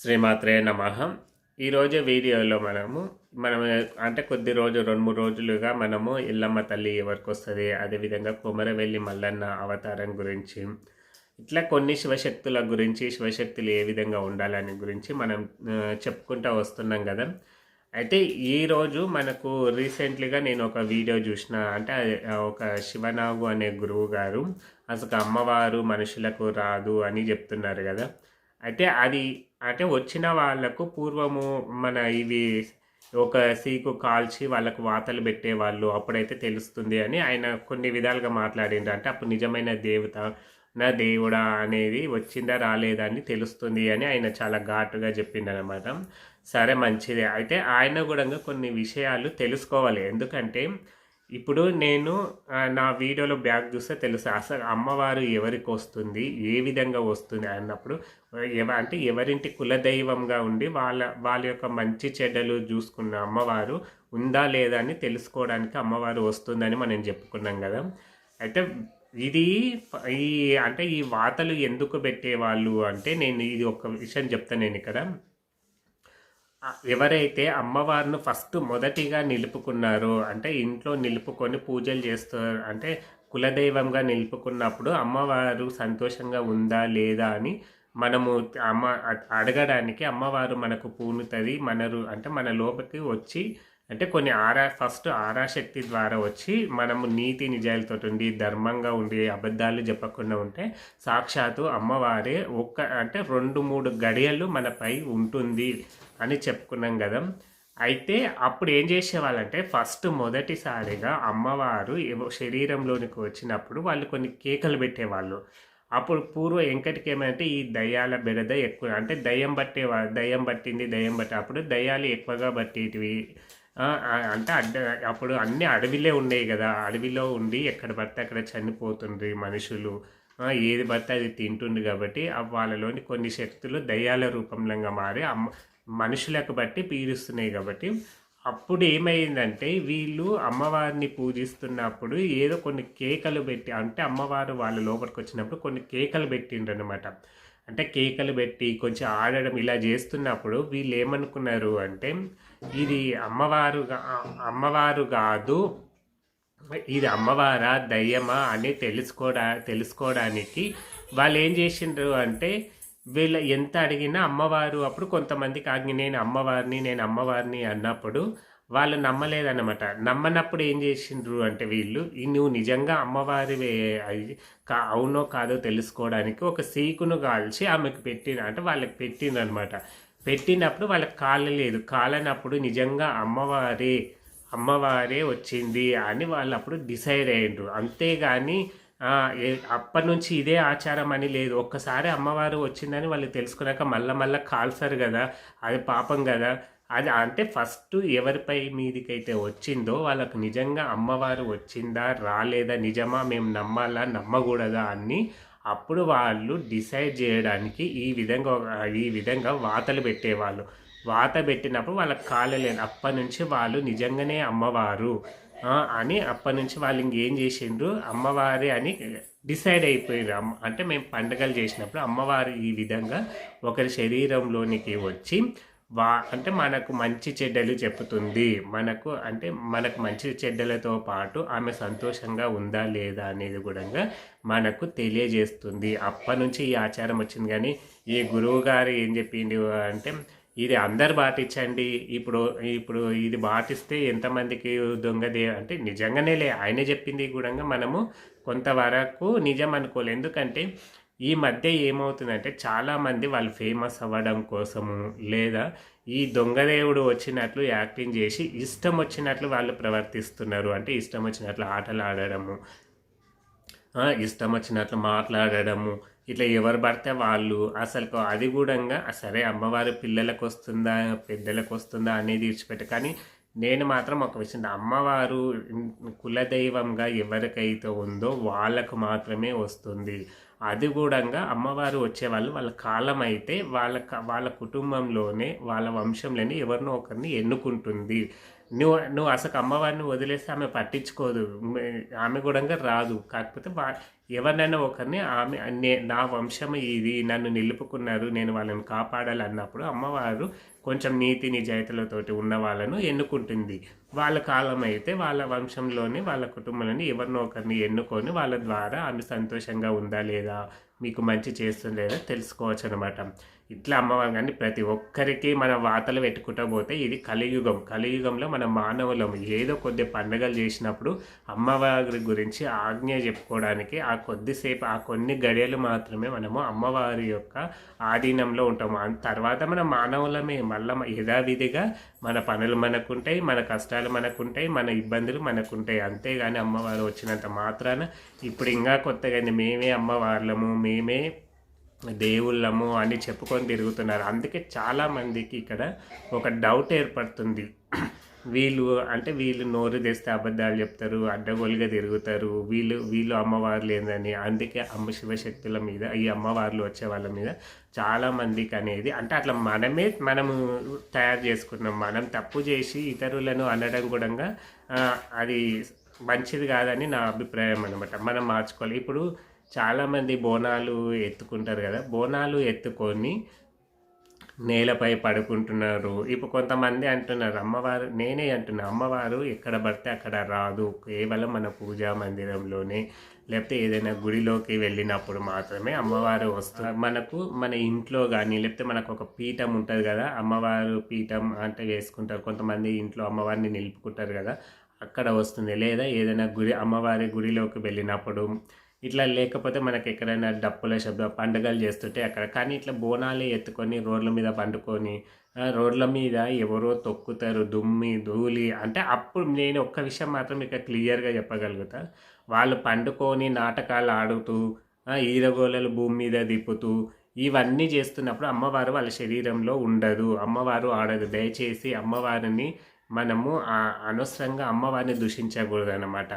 శ్రీమాత్రే నమ. ఈరోజు వీడియోలో మనము మనం అంటే కొద్ది రోజు రెండు మూడు రోజులుగా మనము ఎల్లమ్మ తల్లి ఎవరికి వస్తుంది అదేవిధంగా కొమరవెల్లి మల్లన్న అవతారం గురించి ఇట్లా కొన్ని శివశక్తుల గురించి శివశక్తులు ఏ విధంగా ఉండాలని గురించి మనం చెప్పుకుంటూ వస్తున్నాం కదా. అయితే ఈరోజు మనకు రీసెంట్లీగా నేను ఒక వీడియో చూసిన అంటే ఒక శివనాగు అనే గురువు గారు అసలు అమ్మవారు మనుషులకు రాదు అని చెప్తున్నారు కదా. అయితే అది అంటే వచ్చిన వాళ్ళకు పూర్వము మన ఇవి ఒక సీకు కాల్చి వాళ్ళకు వాతలు పెట్టేవాళ్ళు అప్పుడైతే తెలుస్తుంది అని ఆయన కొన్ని విధాలుగా మాట్లాడిండ్రు అంటే అప్పుడు నిజమైన దేవత నా దేవుడా అనేది వచ్చిందా రాలేదా అని తెలుస్తుంది అని ఆయన చాలా ఘాటుగా చెప్పిండనమాట సరే మంచిదే. అయితే ఆయన కూడా కొన్ని విషయాలు తెలుసుకోవాలి. ఎందుకంటే ఇప్పుడు నేను నా వీడియోలో బ్యాక్ చూస్తే తెలుసు అసలు అమ్మవారు ఎవరికి వస్తుంది ఏ విధంగా వస్తుంది అన్నప్పుడు ఎవ అంటే ఎవరింటి కులదైవంగా ఉండి వాళ్ళ వాళ్ళ యొక్క మంచి చెడ్డలు చూసుకున్న అమ్మవారు ఉందా లేదా అని తెలుసుకోవడానికి అమ్మవారు వస్తుందని మనం చెప్పుకున్నాం కదా. అయితే ఇది ఈ అంటే ఈ వాతలు ఎందుకు పెట్టేవాళ్ళు అంటే నేను ఇది ఒక విషయం చెప్తాను నేను ఇక్కడ. ఎవరైతే అమ్మవారిని ఫస్ట్ మొదటిగా నిలుపుకున్నారో అంటే ఇంట్లో నిలుపుకొని పూజలు చేస్తారు అంటే కులదైవంగా నిలుపుకున్నప్పుడు అమ్మవారు సంతోషంగా ఉందా లేదా అని మనము అమ్మ అడగడానికి అమ్మవారు మనకు పూనుతుంది మనరు అంటే మన లోపలికి వచ్చి అంటే కొన్ని ఆరా ఫస్ట్ ఆరాశక్తి ద్వారా వచ్చి మనము నీతి నిజాలతో ఉండి ధర్మంగా ఉండి అబద్ధాలు చెప్పకుండా ఉంటే సాక్షాత్తు అమ్మవారే ఒక్క అంటే రెండు మూడు గడియలు మనపై ఉంటుంది అని చెప్పుకున్నాం కదా. అయితే అప్పుడు ఏం చేసేవాళ్ళంటే ఫస్ట్ మొదటిసారిగా అమ్మవారు శరీరంలోనికి వచ్చినప్పుడు వాళ్ళు కొన్ని కేకలు పెట్టేవాళ్ళు. అప్పుడు పూర్వ వెంకటికి ఏమంటే ఈ దయ్యాల బెడద ఎక్కువ అంటే దయ్యం పట్టేవా దయ్యం పట్టింది దయ్యం పట్టే అప్పుడు దయ్యాలు ఎక్కువగా పట్టేటివి. అంటే అడ్డ అప్పుడు అన్ని అడవిలే ఉండేవి కదా. అడవిలో ఉండి ఎక్కడ పడితే అక్కడ చనిపోతుంది మనుషులు. ఏది పడితే అది తింటుంది కాబట్టి వాళ్ళలోని కొన్ని శక్తులు దయ్యాల రూపంలో మారి అమ్మ మనుషులకు బట్టి పీడిస్తున్నాయి కాబట్టి అప్పుడు ఏమైందంటే వీళ్ళు అమ్మవారిని పూజిస్తున్నప్పుడు ఏదో కొన్ని కేకలు పెట్టి అంటే అమ్మవారు వాళ్ళ లోపలికి వచ్చినప్పుడు కొన్ని కేకలు పెట్టిండ్రనమాట అంటే కేకలు పెట్టి కొంచెం ఆడడం ఇలా చేస్తున్నప్పుడు వీళ్ళు ఏమనుకున్నారు అంటే ఇది అమ్మవారు అమ్మవారు కాదు ఇది అమ్మవారా దయ్యమా అని తెలుసుకోడా తెలుసుకోవడానికి వాళ్ళు ఏం చేసిండ్రు అంటే వీళ్ళ ఎంత అడిగినా అమ్మవారు అప్పుడు కొంతమందికి ఆగి నేను అమ్మవారిని నేను అమ్మవారిని అన్నప్పుడు వాళ్ళు నమ్మలేదన్నమాట. నమ్మనప్పుడు ఏం చేసిండ్రు అంటే వీళ్ళు ఈ నువ్వు నిజంగా అమ్మవారి కా అవునో కాదో తెలుసుకోవడానికి ఒక సీకును కాల్చి ఆమెకు పెట్టిన అంటే వాళ్ళకి పెట్టిండ్రనమాట పెట్టినప్పుడు వాళ్ళకి కాలలేదు కాలనప్పుడు నిజంగా అమ్మవారే అమ్మవారే వచ్చింది అని వాళ్ళు అప్పుడు డిసైడ్ అయ్యిండ్రు. అంతేగాని అప్పటి నుంచి ఇదే ఆచారం అని లేదు. ఒక్కసారి అమ్మవారు వచ్చిందని వాళ్ళు తెలుసుకున్నాక మళ్ళా మళ్ళీ కాల్సారు కదా అది పాపం కదా. అది అంటే ఫస్ట్ ఎవరిపై మీదికైతే వచ్చిందో వాళ్ళకు నిజంగా అమ్మవారు వచ్చిందా రాలేదా నిజమా మేము నమ్మాలా నమ్మకూడదా అని అప్పుడు వాళ్ళు డిసైడ్ చేయడానికి ఈ విధంగా ఈ విధంగా వాతలు పెట్టేవాళ్ళు. వాత పెట్టినప్పుడు వాళ్ళకి కాలలేదు అప్పటి నుంచి వాళ్ళు నిజంగానే అమ్మవారు అని అప్పటి నుంచి వాళ్ళు ఇంకేం చేసిండ్రు? అమ్మవారి అని డిసైడ్ అయిపోయారు అమ్మ అంటే మేము పండగలు చేసినప్పుడు అమ్మవారు ఈ విధంగా ఒకరి శరీరంలోనికి వచ్చి వా అంటే మనకు మంచి చెడ్డలు చెప్తుంది. మనకు అంటే మనకు మంచి చెడ్డలతో పాటు ఆమె సంతోషంగా ఉందా లేదా అనేది కూడా మనకు తెలియజేస్తుంది. అప్పటి నుంచి ఈ ఆచారం వచ్చింది కానీ ఈ గురువు గారు ఏం చెప్పింది అంటే ఇది అందరు పాటించండి. ఇప్పుడు ఇప్పుడు ఇది పాటిస్తే ఎంతమందికి దొంగదే అంటే నిజంగానే లే ఆయన చెప్పింది కూడా మనము కొంతవరకు నిజం అనుకోలేదు ఎందుకంటే ఈ మధ్య ఏమవుతుందంటే చాలామంది వాళ్ళు ఫేమస్ అవ్వడం కోసము లేదా ఈ దొంగదేవుడు వచ్చినట్లు యాక్టింగ్ చేసి ఇష్టం వచ్చినట్లు వాళ్ళు ప్రవర్తిస్తున్నారు. అంటే ఇష్టం వచ్చినట్లు ఆటలు ఆడడము ఇష్టం వచ్చినట్లు మాట్లాడడము ఇట్లా ఎవరు పడితే వాళ్ళు అసలు అది కూడా సరే అమ్మవారి పిల్లలకు వస్తుందా పెద్దలకు వస్తుందా అనేది ఇచ్చిపెట్ట కానీ నేను మాత్రం ఒక విషయం అమ్మవారు కులదైవంగా ఎవరికైతే ఉందో వాళ్ళకు మాత్రమే వస్తుంది. అది కూడా అమ్మవారు వచ్చేవాళ్ళు. వాళ్ళ కాలం అయితే వాళ్ళ వాళ్ళ కుటుంబంలోనే వాళ్ళ వంశంలోనే ఎవరినో ఒకరిని ఎన్నుకుంటుంది. నువ్వు నువ్వు అసలు అమ్మవారిని వదిలేస్తే ఆమె పట్టించుకోదు. ఆమె కూడా రాదు. కాకపోతే వా ఎవరినైనా ఒకరిని ఆమె నే నా వంశం ఇది నన్ను నిలుపుకున్నారు నేను వాళ్ళని కాపాడాలి అన్నప్పుడు అమ్మవారు కొంచెం నీతి నిజాయితీలతోటి ఉన్న వాళ్ళను ఎన్నుకుంటుంది. వాళ్ళ కాలం అయితే వాళ్ళ వంశంలోని వాళ్ళ కుటుంబంలోని ఎవరినో ఒకరిని ఎన్నుకొని వాళ్ళ ద్వారా ఆమె సంతోషంగా ఉందా లేదా మీకు మంచి చేస్తుందేదో లేదా తెలుసుకోవచ్చు అనమాట ఇట్లా అమ్మవారు కానీ ప్రతి ఒక్కరికి మన వాతలు పెట్టుకుంటూ పోతే ఇది కలియుగం. కలియుగంలో మన మానవులం ఏదో కొద్ది పండుగలు చేసినప్పుడు అమ్మవారి గురించి ఆజ్ఞ చెప్పుకోవడానికి ఆ కొద్దిసేపు ఆ కొన్ని గడియలు మాత్రమే మనము అమ్మవారి యొక్క ఆధీనంలో ఉంటాము. తర్వాత మన మానవులమే మళ్ళీ యథావిధిగా మన పనులు మనకుంటాయి మన కష్టాలు మనకుంటాయి మన ఇబ్బందులు మనకుంటాయి. అంతేగాని అమ్మవారు వచ్చినంత మాత్రాన ఇప్పుడు ఇంకా కొత్తగా మేమే అమ్మవార్లము మేమే దేవుళ్ళము అని చెప్పుకొని తిరుగుతున్నారు. అందుకే చాలామందికి ఇక్కడ ఒక డౌట్ ఏర్పడుతుంది. వీళ్ళు అంటే వీళ్ళు నోరు తెస్తే అబద్ధాలు చెప్తారు అడ్డగోలుగా తిరుగుతారు. వీళ్ళు వీళ్ళు అమ్మవార్లు ఏందని. అందుకే అమ్మ శివశక్తుల మీద ఈ అమ్మవార్లు వచ్చే వాళ్ళ మీద చాలామందికి అనేది అంటే అట్లా మనమే మనము తయారు చేసుకున్నాం. మనం తప్పు చేసి ఇతరులను అనడం కూడా అది మంచిది కాదని నా అభిప్రాయం అనమాట మనం మార్చుకోవాలి. ఇప్పుడు చాలామంది బోనాలు ఎత్తుకుంటారు కదా. బోనాలు ఎత్తుకొని నేలపై పడుకుంటున్నారు. ఇప్పుడు కొంతమంది అంటున్నారు అమ్మవారు నేనే అంటున్నా అమ్మవారు ఎక్కడ పడితే అక్కడ రాదు. కేవలం మన పూజా మందిరంలోనే లేకపోతే ఏదైనా గుడిలోకి వెళ్ళినప్పుడు మాత్రమే అమ్మవారు వస్తారు మనకు మన ఇంట్లో కానీ లేకపోతే మనకు ఒక పీఠం ఉంటుంది కదా అమ్మవారు పీఠం అంటే వేసుకుంటారు. కొంతమంది ఇంట్లో అమ్మవారిని నిలుపుకుంటారు కదా అక్కడ వస్తుంది. లేదా ఏదైనా గుడి అమ్మవారి గుడిలోకి వెళ్ళినప్పుడు ఇట్లా లేకపోతే మనకి ఎక్కడైనా డప్పుల శబ్దం పండుగలు చేస్తుంటే అక్కడ. కానీ ఇట్లా బోనాలు ఎత్తుకొని రోడ్ల మీద పండుకొని రోడ్ల మీద ఎవరో తొక్కుతారు దుమ్మి ధూళి. అంటే అప్పుడు నేను ఒక్క విషయం మాత్రం ఇక క్లియర్గా చెప్పగలుగుతా. వాళ్ళు పండుకొని నాటకాలు ఆడుతూ ఈరగోళలు భూమి మీద దిప్పుతూ ఇవన్నీ చేస్తున్నప్పుడు అమ్మవారు వాళ్ళ శరీరంలో ఉండదు. అమ్మవారు ఆడదు. దయచేసి అమ్మవారిని మనము అనవసరంగా అమ్మవారిని దూషించకూడదు అనమాట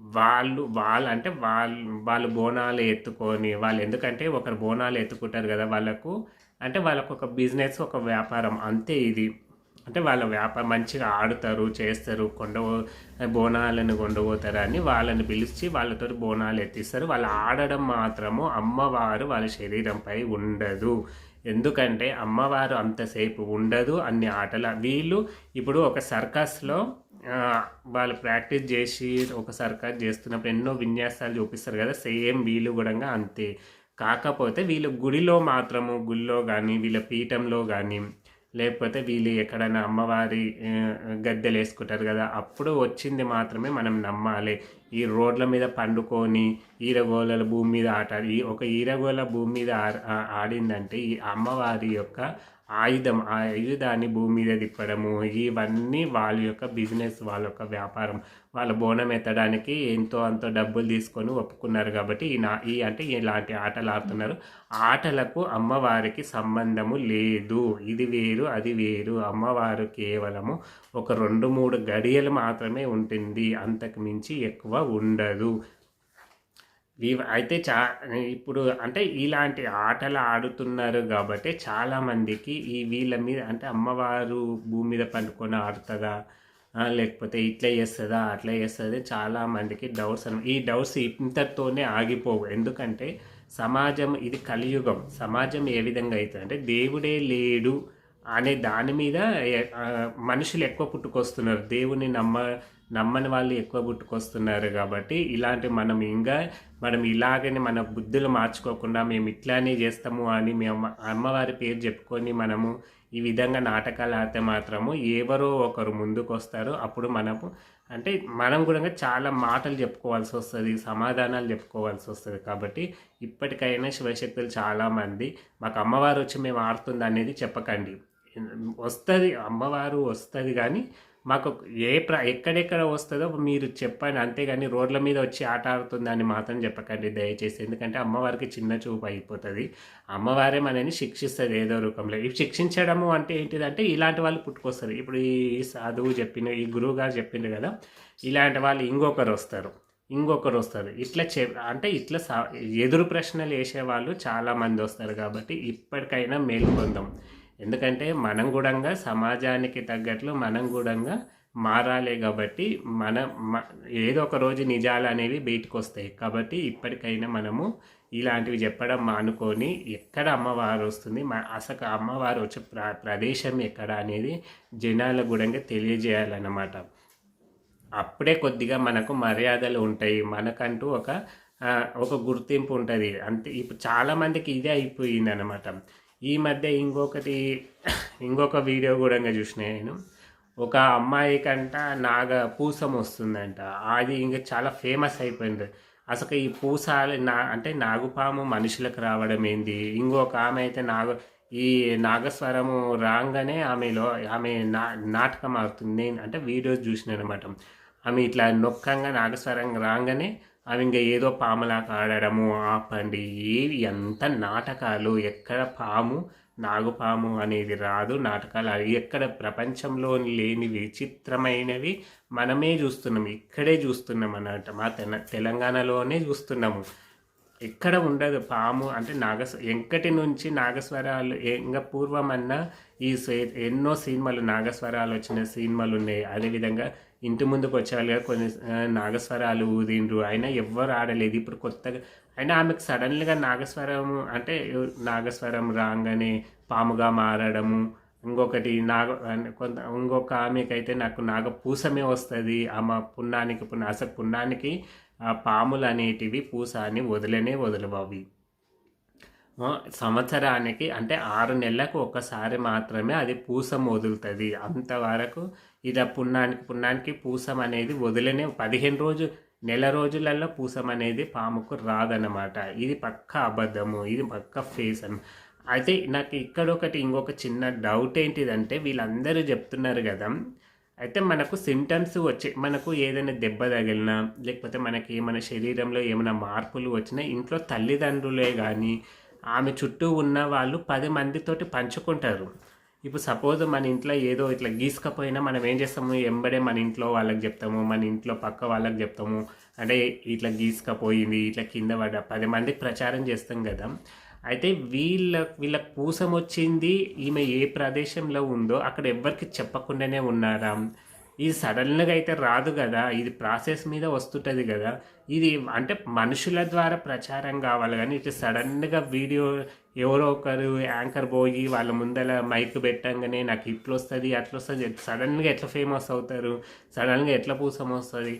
వాళ్ళు వాళ్ళు అంటే వాళ్ళు వాళ్ళు బోనాలు ఎత్తుకొని వాళ్ళు ఎందుకంటే ఒకరు బోనాలు ఎత్తుకుంటారు కదా వాళ్ళకు అంటే వాళ్ళకు ఒక బిజినెస్ ఒక వ్యాపారం అంతే ఇది. అంటే వాళ్ళ వ్యాపారం మంచిగా ఆడుతారు చేస్తారు కొండ బోనాలను కొండపోతారు అని వాళ్ళని పిలిచి వాళ్ళతో బోనాలు ఎత్తిస్తారు. వాళ్ళు ఆడడం మాత్రము అమ్మవారు వాళ్ళ శరీరంపై ఉండదు. ఎందుకంటే అమ్మవారు అంతసేపు ఉండదు అన్ని ఆటల. వీళ్ళు ఇప్పుడు ఒక సర్కస్లో వాళ్ళు ప్రాక్టీస్ చేసి ఒక సర్కార్ చేస్తున్నప్పుడు ఎన్నో విన్యాసాలు చూపిస్తారు కదా సేమ్ వీళ్ళు కూడా అంతే. కాకపోతే వీళ్ళు గుడిలో మాత్రము గుడిలో కానీ వీళ్ళ పీఠంలో కానీ లేకపోతే వీళ్ళు ఎక్కడైనా అమ్మవారి గద్దెలు వేసుకుంటారు కదా అప్పుడు వచ్చింది మాత్రమే మనం నమ్మాలి. ఈ రోడ్ల మీద పండుకొని ఈరగోళల భూమి మీద ఆట ఈ ఒక ఈరగోళ భూమి మీద ఆడిందంటే ఈ అమ్మవారి యొక్క ఆయుధం ఆయుధాన్ని భూమి మీద తిప్పడము ఇవన్నీ వాళ్ళ యొక్క బిజినెస్ వాళ్ళ యొక్క వ్యాపారం. వాళ్ళ బోనం ఎత్తడానికి ఎంతో అంతో డబ్బులు తీసుకొని ఒప్పుకున్నారు కాబట్టి ఈ నా ఈ అంటే ఇలాంటి ఆటలు ఆడుతున్నారు. ఆటలకు అమ్మవారికి సంబంధము లేదు. ఇది వేరు అది వేరు. అమ్మవారు కేవలము ఒక రెండు మూడు గడియలు మాత్రమే ఉంటుంది. అంతకు మించి ఎక్కువ ఉండదు. అయితే చా ఇప్పుడు అంటే ఇలాంటి ఆటలు ఆడుతున్నారు కాబట్టి చాలామందికి ఈ వీళ్ళ మీద అంటే అమ్మవారు భూమి మీద పండుకొని ఆడుతుందా? లేకపోతే ఇట్లా చేస్తుందా అట్లా చేస్తుంది చాలా మందికి డౌట్స్ అన్న ఈ డౌట్స్ ఇంతటితోనే ఆగిపోవు. ఎందుకంటే సమాజం ఇది కలియుగం. సమాజం ఏ విధంగా అవుతుంది అంటే దేవుడే లేడు అనే దాని మీద మనుషులు ఎక్కువ పుట్టుకొస్తున్నారు. దేవుని నమ్మ నమ్మని వాళ్ళు ఎక్కువ పుట్టుకొస్తున్నారు కాబట్టి ఇలాంటి మనం ఇంకా మనం ఇలాగని మన బుద్ధులు మార్చుకోకుండా మేము ఇట్లానే చేస్తాము అని మేము అమ్మవారి పేరు చెప్పుకొని మనము ఈ విధంగా నాటకాలు ఆడితే మాత్రము ఎవరో ఒకరు ముందుకు వస్తారు అప్పుడు మనము అంటే మనం కూడా చాలా మాటలు చెప్పుకోవాల్సి వస్తుంది సమాధానాలు చెప్పుకోవాల్సి వస్తుంది కాబట్టి ఇప్పటికైనా శివశక్తులు చాలామంది మాకు అమ్మవారు వచ్చి మేము ఆడుతుంది అనేది చెప్పకండి. వస్తుంది అమ్మవారు వస్తుంది కానీ మాకు ఏ ప్ర ఎక్కడెక్కడ వస్తుందో మీరు చెప్పండి. అంతేగాని రోడ్ల మీద వచ్చి ఆట ఆడుతుందని మాత్రం చెప్పకండి దయచేసి. ఎందుకంటే అమ్మవారికి చిన్న చూపు అయిపోతుంది. అమ్మవారే మనని శిక్షిస్తుంది ఏదో రూపంలో. ఇవి శిక్షించడము అంటే ఏంటిదంటే ఇలాంటి వాళ్ళు పుట్టుకొస్తారు. ఇప్పుడు ఈ సాధువు చెప్పిన ఈ గురువు గారు చెప్పిండు కదా ఇలాంటి వాళ్ళు ఇంకొకరు వస్తారు. ఇంకొకరు వస్తారు. ఇట్లా చె అంటే ఇట్లా సా ఎదురు ప్రశ్నలు వేసేవాళ్ళు చాలామంది వస్తారు కాబట్టి ఇప్పటికైనా మేల్కొందాం. ఎందుకంటే మనం కూడా సమాజానికి తగ్గట్లు మనం కూడా మారాలి కాబట్టి మన ఏదో ఒక రోజు నిజాలు అనేవి బయటకు వస్తాయి కాబట్టి ఇప్పటికైనా మనము ఇలాంటివి చెప్పడం మానుకొని ఎక్కడ అమ్మవారు వస్తుంది అసలు అమ్మవారు వచ్చే ప్ర ప్రదేశం ఎక్కడ అనేది జనాల గుడంగా తెలియజేయాలన్నమాట. అప్పుడే కొద్దిగా మనకు మర్యాదలు ఉంటాయి. మనకంటూ ఒక ఒక గుర్తింపు ఉంటుంది. అంతే ఇప్పుడు చాలామందికి ఇదే అయిపోయింది అనమాట ఈ మధ్య ఇంకొకటి ఇంకొక వీడియో కూడా చూసిన నేను. ఒక అమ్మాయి కంట నాగ పూసం వస్తుందంట అది ఇంకా చాలా ఫేమస్ అయిపోయింది. అసలు ఈ పూసాలు నా అంటే నాగుపాము మనుషులకు రావడం ఏంది? ఇంకొక ఆమె అయితే నాగ ఈ నాగస్వరము రాగానే ఆమెలో ఆమె నా నాటకం ఆడుతుంది. నేను అంటే వీడియోస్ చూసిన అనమాట. ఆమె ఇట్లా నొక్కంగా నాగస్వరం రాగానే అవి ఇంకా ఏదో పాములాగా ఆడడము ఆపండి. ఏవి ఎంత నాటకాలు ఎక్కడ పాము నాగుపాము అనేది రాదు. నాటకాలు అవి ఎక్కడ ప్రపంచంలో లేని విచిత్రమైనవి మనమే చూస్తున్నాం. ఇక్కడే చూస్తున్నాం అన్నమాట. మా తెలంగాణలోనే చూస్తున్నాము. ఎక్కడ ఉండదు పాము అంటే నాగస్ వెంకటి నుంచి నాగస్వరాలు ఇంకా అన్న ఈ ఎన్నో సినిమాలు నాగస్వరాలు వచ్చిన సినిమాలు ఉన్నాయి. అదేవిధంగా ఇంటి ముందుకు వచ్చేవాళ్ళుగా కొన్ని నాగస్వరాలు ఊదిండ్రు. అయినా ఎవ్వరు ఆడలేదు. ఇప్పుడు కొత్తగా అయినా ఆమెకు సడన్గా నాగస్వరం అంటే నాగస్వరం రాగానే పాముగా మారడము. ఇంకొకటి నాగ కొంత ఇంకొక ఆమెకైతే నాకు నాగ పూసమే వస్తుంది. ఆమె పుణ్యానికి పుణ్య అసలు పుణ్యానికి పాములు అనేటివి పూస అని వదిలేనే వదలవవి. సంవత్సరానికి అంటే ఆరు నెలలకు ఒకసారి మాత్రమే అది పూసం వదులుతుంది అంతవరకు ఇది పుణ్యానికి పుణ్యానికి పూసం అనేది వదిలేనే పదిహేను రోజు నెల రోజులలో పూసం అనేది పాముకు రాదన్నమాట. ఇది పక్క అబద్ధము ఇది పక్క ఫేస్ అని అయితే నాకు ఇక్కడ ఒకటి ఇంకొక చిన్న డౌట్ ఏంటిదంటే వీళ్ళందరూ చెప్తున్నారు కదా అయితే మనకు సింటమ్స్ వచ్చే మనకు ఏదైనా దెబ్బ తగిలినా లేకపోతే మనకి ఏమైనా శరీరంలో ఏమైనా మార్పులు వచ్చినా ఇంట్లో తల్లిదండ్రులే కానీ ఆమె చుట్టూ ఉన్న వాళ్ళు పది మందితోటి పంచుకుంటారు. ఇప్పుడు సపోజ్ మన ఇంట్లో ఏదో ఇట్లా గీసుకపోయినా మనం ఏం చేస్తాము? ఎంబడే మన ఇంట్లో వాళ్ళకి చెప్తాము మన ఇంట్లో పక్క వాళ్ళకి చెప్తాము. అంటే ఇట్లా గీసుకపోయింది ఇట్లా కింద పడ్డ పది మందికి ప్రచారం చేస్తాం కదా. అయితే వీళ్ళ వీళ్ళ పూసం వచ్చింది ఈమె ఏ ప్రదేశంలో ఉందో అక్కడ ఎవ్వరికి చెప్పకుండానే ఉన్నారా? ఇది సడన్గా అయితే రాదు కదా ఇది ప్రాసెస్ మీద వస్తుంటుంది కదా. ఇది అంటే మనుషుల ద్వారా ప్రచారం కావాలి కానీ ఇటు సడన్గా వీడియో ఎవరో ఒకరు యాంకర్ పోయి వాళ్ళ ముందర మైక్ పెట్టంగానే నాకు ఇట్లా వస్తుంది అట్లా వస్తుంది సడన్గా ఎట్లా ఫేమస్ అవుతారు సడన్గా ఎట్లా పూసం వస్తుంది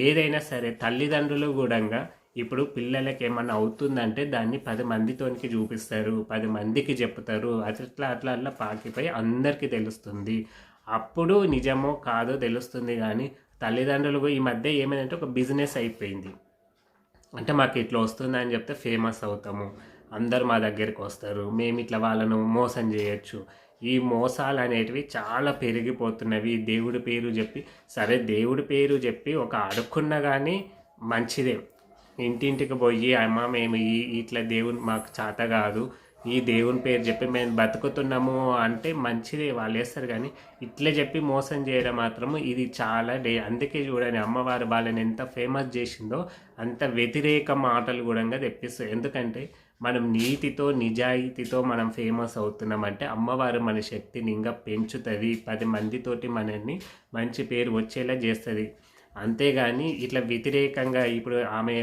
ఏదైనా సరే తల్లిదండ్రులు కూడా ఇప్పుడు పిల్లలకి ఏమన్నా అవుతుందంటే దాన్ని పది మందితోనికి చూపిస్తారు పది మందికి చెప్తారు అట్లా అట్లా అట్లా పాకిపోయి అందరికీ తెలుస్తుంది. అప్పుడు నిజమో కాదో తెలుస్తుంది కానీ తల్లిదండ్రులకు ఈ మధ్య ఏమైందంటే ఒక బిజినెస్ అయిపోయింది. అంటే మాకు ఇట్లా వస్తుంది అని చెప్తే ఫేమస్ అవుతాము. అందరు మా దగ్గరికి వస్తారు. మేము ఇట్లా వాళ్ళను మోసం చేయొచ్చు. ఈ మోసాలు అనేటివి చాలా పెరిగిపోతున్నవి. దేవుడి పేరు చెప్పి సరే దేవుడి పేరు చెప్పి ఒక అడుక్కున్నా కానీ మంచిదే. ఇంటింటికి పోయి అమ్మ మేము ఈ ఇట్లా దేవుని మాకు చేత కాదు. ఈ దేవుని పేరు చెప్పి మేము బతుకుతున్నాము అంటే మంచిది వాళ్ళు వేస్తారు కానీ ఇట్లే చెప్పి మోసం చేయడం మాత్రము ఇది చాలా డే అందుకే చూడండి అమ్మవారు వాళ్ళని ఎంత ఫేమస్ చేసిందో అంత వ్యతిరేక మాటలు కూడా తెప్పిస్తాయి. ఎందుకంటే మనం నీతితో నిజాయితీతో మనం ఫేమస్ అవుతున్నామంటే అమ్మవారు మన శక్తిని ఇంకా పెంచుతుంది పది మందితోటి మనల్ని మంచి పేరు వచ్చేలా చేస్తుంది. అంతేగాని ఇట్లా వ్యతిరేకంగా ఇప్పుడు ఆమె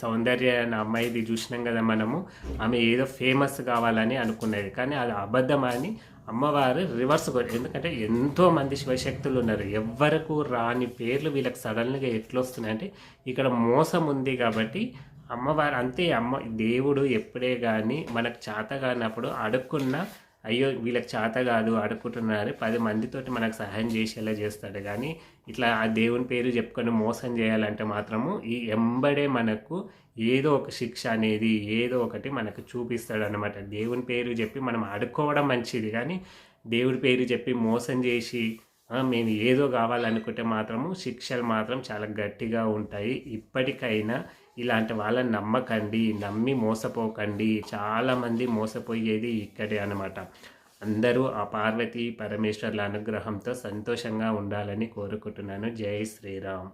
సౌందర్య అనే అమ్మాయిది చూసినాం కదా మనము. ఆమె ఏదో ఫేమస్ కావాలని అనుకున్నది. కానీ అది అబద్ధమని అమ్మవారు రివర్స్ ఎందుకంటే ఎంతో మంది శివశక్తులు ఉన్నారు. ఎవ్వరకు రాని పేర్లు వీళ్ళకి సడన్గా ఎట్లొస్తున్నాయంటే ఇక్కడ మోసం ఉంది కాబట్టి అమ్మవారు అంతే అమ్మ దేవుడు ఎప్పుడే కానీ మనకు చేత కానప్పుడు అడుక్కున్న అయ్యో వీళ్ళకి చేత కాదు అడుక్కుంటున్నారు పది మందితోటి మనకు సహాయం చేసేలా చేస్తాడు. కానీ ఇట్లా ఆ దేవుని పేరు చెప్పుకొని మోసం చేయాలంటే మాత్రము ఈ ఎంబడే మనకు ఏదో ఒక శిక్ష అనేది ఏదో ఒకటి మనకు చూపిస్తాడు అనమాట దేవుని పేరు చెప్పి మనం అడుక్కోవడం మంచిది. కానీ దేవుడి పేరు చెప్పి మోసం చేసి మేము ఏదో కావాలనుకుంటే మాత్రము శిక్షలు మాత్రం చాలా గట్టిగా ఉంటాయి. ఇప్పటికైనా ఇలాంటి వాళ్ళని నమ్మకండి నమ్మి మోసపోకండి. చాలామంది మోసపోయేది ఇక్కడే అనమాట అందరూ ఆ పార్వతి పరమేశ్వర్ల అనుగ్రహంతో సంతోషంగా ఉండాలని కోరుకుంటున్నాను. జై శ్రీరామ్.